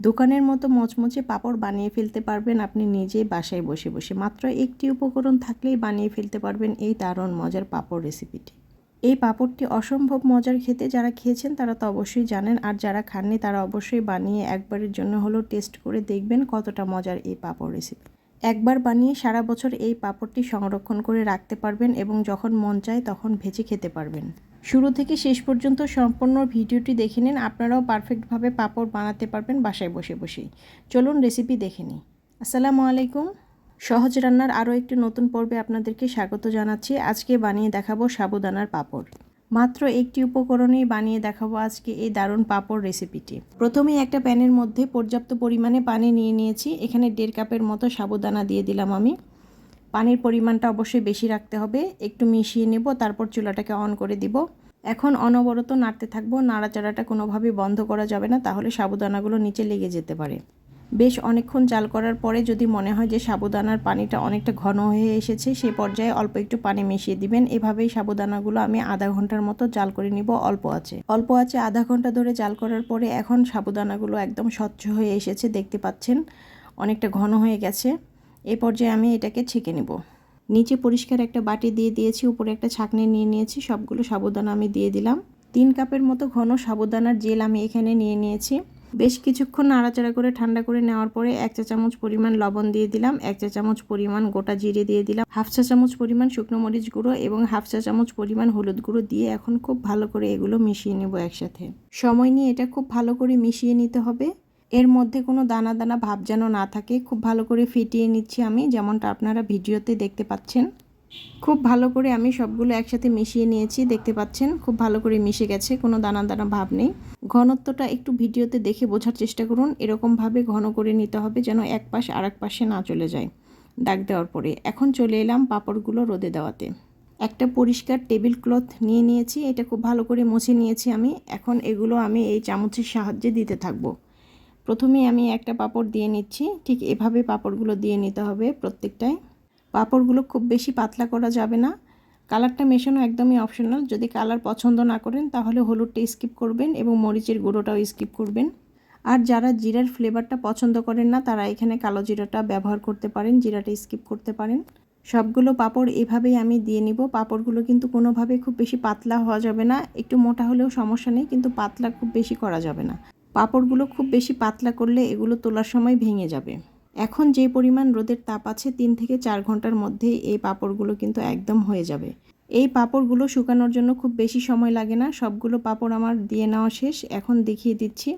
দোকানের মতো মচমচে পাঁপড় বানিয়ে ফেলতে পারবেন আপনি নিজেই বাসায় বসে বসে। মাত্র একটি উপকরণ থাকলেই বানিয়ে ফেলতে পারবেন এই দারুণ মজার পাঁপড় রেসিপিটি। এই পাঁপড়টি অসম্ভব মজার খেতে যারা খেয়েছেন তারা তো অবশ্যই জানেন, আর যারা খাননি তারা অবশ্যই বানিয়ে একবারের জন্য হলেও টেস্ট করে দেখবেন কতটা মজার এই পাঁপড় রেসিপি। একবার বানিয়ে সারা বছর এই পাঁপড়টি সংরক্ষণ করে রাখতে পারবেন এবং যখন মন চায় তখন ভেজে খেতে পারবেন। শুরু থেকে শেষ পর্যন্ত সম্পূর্ণ ভিডিওটি দেখে নিন। আপনারাও পারফেক্টভাবে পাঁপড় বানাতে পারবেন বাসায় বসে বসেই। চলুন রেসিপি দেখে নিই। আসসালামু আলাইকুম। সহজ রান্নার আরও একটি নতুন পর্বে আপনাদেরকে স্বাগত জানাচ্ছি। আজকে বানিয়ে দেখাবো সাবুদানার পাঁপড়। মাত্র একটি উপকরণেই বানিয়ে দেখাবো আজকে এই দারুণ পাঁপড় রেসিপিটি প্রথমেই একটা প্যানের মধ্যে পর্যাপ্ত পরিমাণে পানি নিয়ে নিয়েছি। এখানে দেড় কাপের মতো সাবুদানা দিয়ে দিলাম আমি। পানির পরিমাণটা অবশ্যই বেশি রাখতে হবে। একটু মিশিয়ে নেব, তারপর চুলাটাকে অন করে দিব। এখন অনবরত নাড়তে থাকব। নাড়াচাড়াটা কোনোভাবেই বন্ধ করা যাবে না, তাহলে সাবুদানাগুলো নিচে লেগে যেতে পারে। বেশ অনেকক্ষণ জাল করার পরে যদি মনে হয় যে সাবুদানার পানিটা অনেকটা ঘন হয়ে এসেছে সেই পর্যায়ে অল্প একটু পানি মিশিয়ে দিবেন। এভাবেই সাবুদানাগুলো আমি আধা ঘণ্টার মতো জাল করে নিব অল্প আছে অল্প আছে আধা ঘণ্টা ধরে জাল করার পরে এখন সাবুদানাগুলো একদম স্বচ্ছ হয়ে এসেছে, দেখতে পাচ্ছেন। অনেকটা ঘন হয়ে গেছে। এই পর্যায়ে আমি এটাকে ছেঁকে নেব। নিচে পরিষ্কার একটা বাটি দিয়ে দিয়েছি, উপরে একটা ছাঁকনি নিয়ে নিয়েছি, সবগুলো সাবুদানা আমি দিয়ে দিলাম। তিন কাপের মতো ঘন সাবুদানার জেল আমি এখানে নিয়ে নিয়েছি। বেশ কিছুক্ষণ নাড়াচাড়া করে ঠান্ডা করে নেওয়ার পরে এক চা চামচ পরিমাণ লবণ দিয়ে দিলাম, এক চা চামচ পরিমাণ গোটা জিরে দিয়ে দিলাম, হাফ চা চামচ পরিমাণ শুকনো মরিচ গুঁড়ো এবং হাফ চা চামচ পরিমাণ হলুদ গুঁড়ো দিয়ে এখন খুব ভালো করে এগুলো মিশিয়ে নেব একসাথে। সময় নিয়ে এটা খুব ভালো করে মিশিয়ে নিতে হবে। এর মধ্যে কোনো দানা দানা ভাব যেন না থাকে, খুব ভালো করে ফিটিয়ে নিচ্ছি আমি, যেমনটা আপনারা ভিডিওতে দেখতে পাচ্ছেন। খুব ভালো করে আমি সবগুলো একসাথে মিশিয়ে নিয়েছি, দেখতে পাচ্ছেন? খুব ভালো করে মিশে গেছে, কোনো দানা দানা ভাব নেই। ঘনত্বটা একটু ভিডিওতে দেখে বোঝার চেষ্টা করুন, এরকমভাবে ঘন করে নিতে হবে যেন এক পাশ আর এক পাশে না চলে যায় দাগ দেওয়ার পরে। এখন চলে এলাম পাঁপড়গুলো রোদে দেওয়াতে। একটা পরিষ্কার টেবিল ক্লথ নিয়ে নিয়েছি, এটা খুব ভালো করে মুছে নিয়েছি আমি, এখন এগুলো আমি এই চামচের সাহায্যে দিতে থাকব। প্রথমে আমি একটা পাপড় দিয়ে নিচ্ছি। ঠিক এভাবে পাপড়গুলো দিয়ে নিতে হবে প্রত্যেকটাই। পাঁপড়গুলো খুব বেশি পাতলা করা যাবে না। কালারটা মেশানো একদমই অপশনাল। যদি কালার পছন্দ না করেন, তাহলে হলুদটা স্কিপ করবেন এবং মরিচের গুঁড়োটাও স্কিপ করবেন। আর যারা জিরার ফ্লেভারটা পছন্দ করেন না, তারা এখানে কালো জিরাটা ব্যবহার করতে পারেন, জিরাটা স্কিপ করতে পারেন। সবগুলো পাপড় এভাবেই আমি দিয়ে নিব। পাঁপড়গুলো কিন্তু কোনোভাবে খুব বেশি পাতলা হওয়া যাবে না। একটু মোটা হলেও সমস্যা নেই, কিন্তু পাতলা খুব বেশি করা যাবে না। পাঁপড়গুলো খুব বেশি পাতলা করলে এগুলো তোলার সময় ভেঙে যাবে। এখন যে পরিমাণ রোদের তাপ আছে, তিন থেকে চার ঘণ্টার মধ্যেই এই পাঁপড়গুলো কিন্তু একদম হয়ে যাবে। এই পাঁপড়গুলো শুকানোর জন্য খুব বেশি সময় লাগে না। সবগুলো পাঁপড় আমার দিয়ে নেওয়া শেষ। এখন দেখিয়ে দিচ্ছি।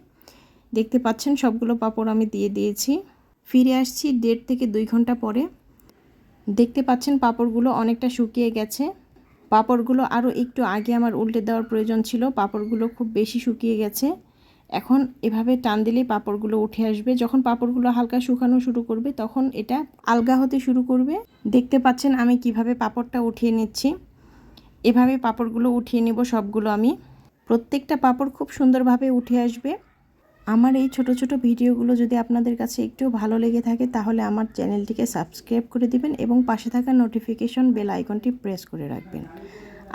দেখতে পাচ্ছেন, সবগুলো পাঁপড় আমি দিয়ে দিয়েছি। ফিরে আসছি দেড় থেকে দুই ঘণ্টা পরে। দেখতে পাচ্ছেন, পাঁপড়গুলো অনেকটা শুকিয়ে গেছে। পাঁপড়গুলো আরও একটু আগে আমার উল্টে দেওয়ার প্রয়োজন ছিল। পাঁপড়গুলো খুব বেশি শুকিয়ে গেছে। এখন এভাবে টান দিলেই পাঁপড়গুলো উঠে আসবে। যখন পাঁপড়গুলো হালকা শুকানো শুরু করবে, তখন এটা আলগা হতে শুরু করবে। দেখতে পাচ্ছেন আমি কীভাবে পাঁপড়টা উঠিয়ে নিচ্ছি। এভাবে পাঁপড়গুলো উঠিয়ে নেব সবগুলো আমি। প্রত্যেকটা পাঁপড় খুব সুন্দরভাবে উঠে আসবে। আমার এই ছোট ছোট ভিডিওগুলো যদি আপনাদের কাছে একটু ভালো লেগে থাকে, তাহলে আমার চ্যানেলটিকে সাবস্ক্রাইব করে দিবেন এবং পাশে থাকা নোটিফিকেশন বেল আইকনটি প্রেস করে রাখবেন।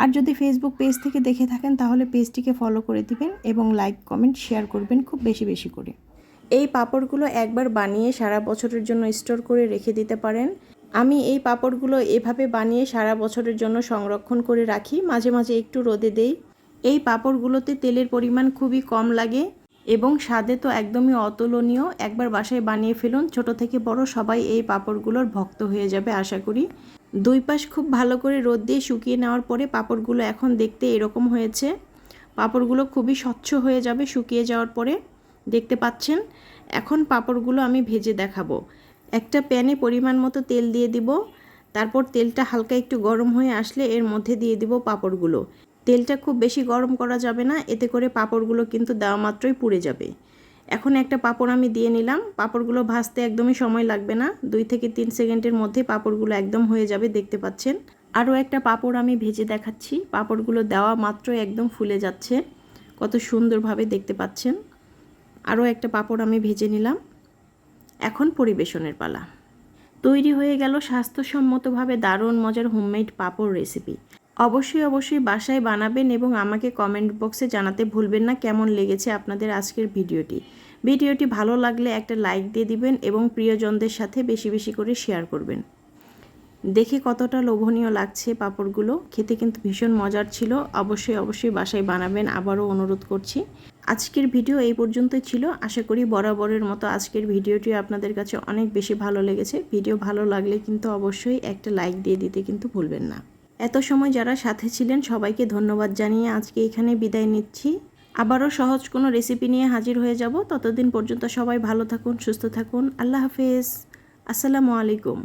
আর যদি ফেসবুক পেজ থেকে দেখে থাকেন, তাহলে পেজটিকে ফলো করে দিবেন এবং লাইক কমেন্ট শেয়ার করবেন খুব বেশি বেশি করে। এই পাঁপড়গুলো একবার বানিয়ে সারা বছরের জন্য স্টোর করে রেখে দিতে পারেন। আমি এই পাঁপড়গুলো এভাবে বানিয়ে সারা বছরের জন্য সংরক্ষণ করে রাখি, মাঝে মাঝে একটু রোদে দেই। এই পাঁপড়গুলোতে তেলের পরিমাণ খুবই কম লাগে এবং স্বাদে তো একদমই অতুলনীয়। একবার বাসায় বানিয়ে ফেলুন, ছোট থেকে বড় সবাই এই পাঁপড়গুলোর ভক্ত হয়ে যাবে, আশা করি। দুই পাশ খুব ভালো করে রোদ দিয়ে শুকিয়ে নেওয়ার পরে পাঁপড়গুলো এখন দেখতে এরকম হয়েছে। পাঁপড়গুলো খুবই স্বচ্ছ হয়ে যাবে শুকিয়ে যাওয়ার পরে। দেখতে পাচ্ছেন, এখন পাঁপড়গুলো আমি ভেজে দেখাবো। একটা প্যানে পরিমাণ মতো তেল দিয়ে দিব। তারপর তেলটা হালকা একটু গরম হয়ে আসলে এর মধ্যে দিয়ে দিব পাঁপড়গুলো। তেলটা খুব বেশি গরম করা যাবে না, এতে করে পাঁপড়গুলো কিন্তু দেওয়া মাত্রই পুড়ে যাবে। এখন একটা পাপড় আমি দিয়ে নিলাম। পাপড়গুলো ভাজতে একদমই সময় লাগবে না। দুই থেকে তিন সেকেন্ডের মধ্যে পাপড়গুলো একদম হয়ে যাবে, দেখতে পাচ্ছেন। আরও একটা পাপড় আমি ভেজে দেখাচ্ছি। পাপড়গুলো দেওয়া মাত্র একদম ফুলে যাচ্ছে। কত সুন্দরভাবে দেখতে পাচ্ছেন। আরও একটা পাপড় আমি ভেজে নিলাম। এখন পরিবেশনের পালা। তৈরি হয়ে গেল স্বাস্থ্যসম্মতভাবে দারুণ মজার হোমমেড পাপড় রেসিপি। অবশ্যই অবশ্যই বাসায় বানাবেন এবং আমাকে কমেন্ট বক্সে জানাতে ভুলবেন না কেমন লেগেছে আপনাদের আজকের ভিডিওটি। ভিডিওটি ভালো লাগলে একটা লাইক দিয়ে দিবেন এবং প্রিয়জনদের সাথে বেশি বেশি করে শেয়ার করবেন। দেখে কতটা লোভনীয় লাগছে পাঁপড়গুলো। খেতে কিন্তু ভীষণ মজার ছিল। অবশ্যই অবশ্যই বাসায় বানাবেন। আবারও অনুরোধ করছি। আজকের ভিডিও এই পর্যন্তই ছিল। আশা করি বরাবরের মতো আজকের ভিডিওটি আপনাদের কাছে অনেক বেশি ভালো লেগেছে। ভিডিও ভালো লাগলে কিন্তু অবশ্যই একটা লাইক দিয়ে দিতে কিন্তু ভুলবেন না। এত সময় যারা সাথে ছিলেন, সবাইকে ধন্যবাদ জানিয়ে আজকে এখানে বিদায় নিচ্ছি। আবারও সহজ কোনো রেসিপি নিয়ে হাজির হয়ে যাব। ততদিন পর্যন্ত সবাই ভালো থাকুন, সুস্থ থাকুন। আল্লাহ হাফেজ। আসসালামু আলাইকুম।